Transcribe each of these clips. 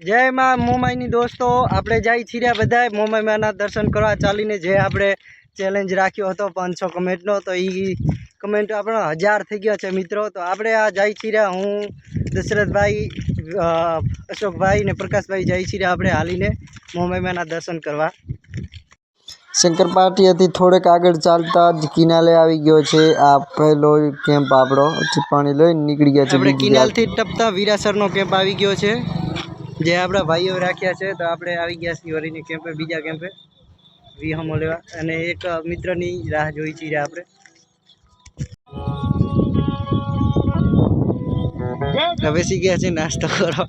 જય માં મોમાઈની દોસ્તો આપણે જાય છીએ બધા મોમાઈમાના દર્શન કરવા ચાલીને જે આપણે ચેલેન્જ રાખ્યો હતો પાંચસો કમેન્ટનો તો એ કમેન્ટ આપણો હજાર થઈ ગયો છે મિત્રો. તો આપણે આ જાય છીએ હું દશરથભાઈ અશોકભાઈ ને પ્રકાશભાઈ જાય છીએ આપણે હાલીને મોમાઈમાના દર્શન કરવા. શંકર પાટિયાથી થોડેક આગળ ચાલતા જ કિનાલે આવી ગયો છે આ પહેલો કેમ્પ આપણો. પાણી લઈને નીકળી ગયા છે આપણે કિનાલથી ટપતા વીરાસરનો કેમ્પ આવી ગયો છે. જે આપણા ભાઈઓ રાખ્યા છે તો આપણે આવી ગયા છીએ વળીને કેમ્પે બીજા કેમ્પે વિહમો લેવા. અને એક મિત્રની રાહ જોઈ છીએ આપણે. હવે બેસી ગયા છે નાસ્તો કરો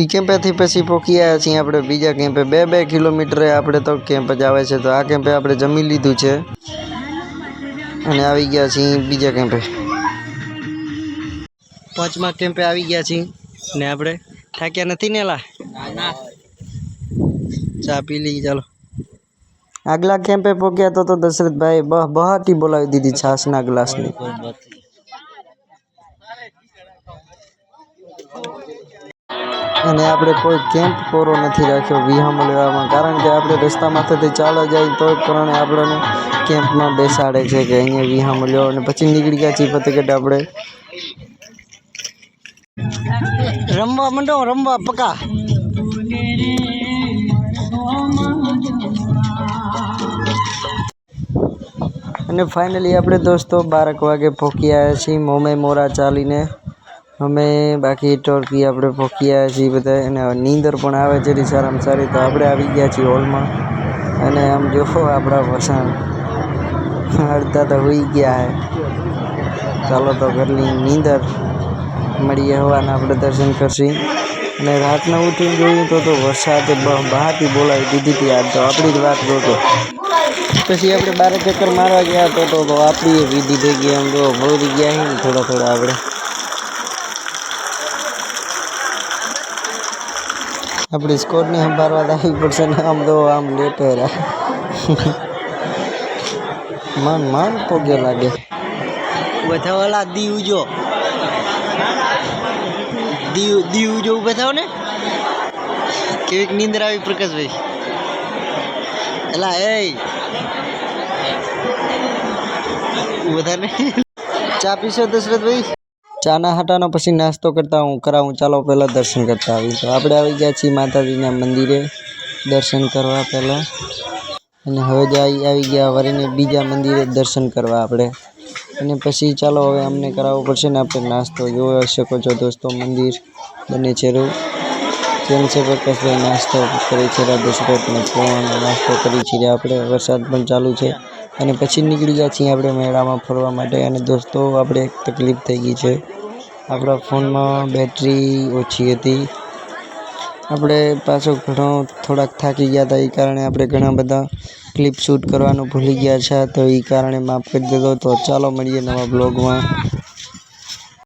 એ કેમ્પેથી પછી પોકી આવ્યા છીએ આપણે બીજા કેમ્પે બે બે કિલોમીટરે આપણે તો કેમ્પ જ આવે છે તો આ કેમ્પે આપણે જમી લીધું છે. અને આવી ગયા છીએ બીજા કેમ્પે પાંચમા કેમ્પે આવી ગયા છીએ ને આપણે. થાક્યા નથી ને લા ચા પી લઈ ચાલો આગલા કેમ્પે પહોંચ્યા તો તો દશરથભાઈ બહ બહાટી બોલાવી દીધી છાસના ગ્લાસની અને આપણે કોઈ કેમ્પ પૂરો નથી રાખ્યો વિહામો લેવામાં કારણ કે આપણે રસ્તામાંથી ચાલવા જાય તો કારણે આપણને કેમ્પમાં બેસાડે છે કે અહીંયા વિહામો લ્યો અને પછી નીકળી ગયા છીએ ફતેગઢ આપણે રમવા મંડો, રમવા પકા. અને ફાઇનલી આપણે દોસ્તો બારક વાગે પહોંચી આવ્યા છીએ, મોમે મોરા ચાલીને. અમે બાકી ટોળકી આપણે પહોંચી આવ્યા છીએ બધા, અને નીંદર પણ આવે છે સારામાં સારી, તો આપણે આવી ગયા છીએ હોલમાં અને આમ જોવો આપણા વસાણ અડધા તો હોઈ ગયા ચાલો તો ઘરની નીંદર મળીએ હવાના આપણે દર્શન કરશી. અને રાતના ઉઠીને જોયું તો તો વરસાદે બ- બહારથી બોલાવી દીધી હતી આજ તો આપણી જ વાત જોતો પછી આપણે બાર ચક્કર મારવા ગયા તો તો તો આપણી વિધિ થઈ ગઈ આમ જો ભળી ગયા છે ને થોડા થોડા આપણે. આપણી સ્કોરને સંભાળવા તો આવી પડશે ને આમ તો આમ લેટો રહ્યા. મન મન પોગ્યો લાગે. બધા ઓલા દીવ જો. દીવ દીવ જો બતાવો ને, કેવીક નીંદર આવી પ્રકાશભાઈ. એલા એ વધારે ચા પીશો દશરથભાઈ? ચાના હાટાનો પછી નાસ્તો કરતા હું કરાવું. ચાલો પહેલાં દર્શન કરતા આવી તો આપણે આવી ગયા છીએ માતાજીના મંદિરે. દર્શન કરવા પહેલાં. અને હવે જાય આવી ગયા વરીને બીજા મંદિરે દર્શન કરવા આપણે. અને પછી ચાલો હવે અમને કરાવવો પડશે ને આપણે નાસ્તો. જોઈ શકો છો દોસ્તો, મંદિર બને છે રૂ જેમ છે પ્રકાશભાઈ નાસ્તો કરે છે દશરથને પોવાનો નાસ્તો કરી છીએ આપણે વરસાદ પણ ચાલુ છે અને પછી નીકળી ગયા છીએ આપણે મેળામાં ફરવા માટે. અને દોસ્તો, આપણે એક તકલીફ થઈ ગઈ છે. આપણા ફોનમાં બેટરી ઓછી હતી. આપણે પાછો ઘણો થોડાક થાકી ગયા હતા. એ કારણે આપણે ઘણા બધા ક્લિપ શૂટ કરવાનું ભૂલી ગયા છે, તો એ કારણે માફ કરી દેજો તો ચાલો મળીએ નવા બ્લોગમાં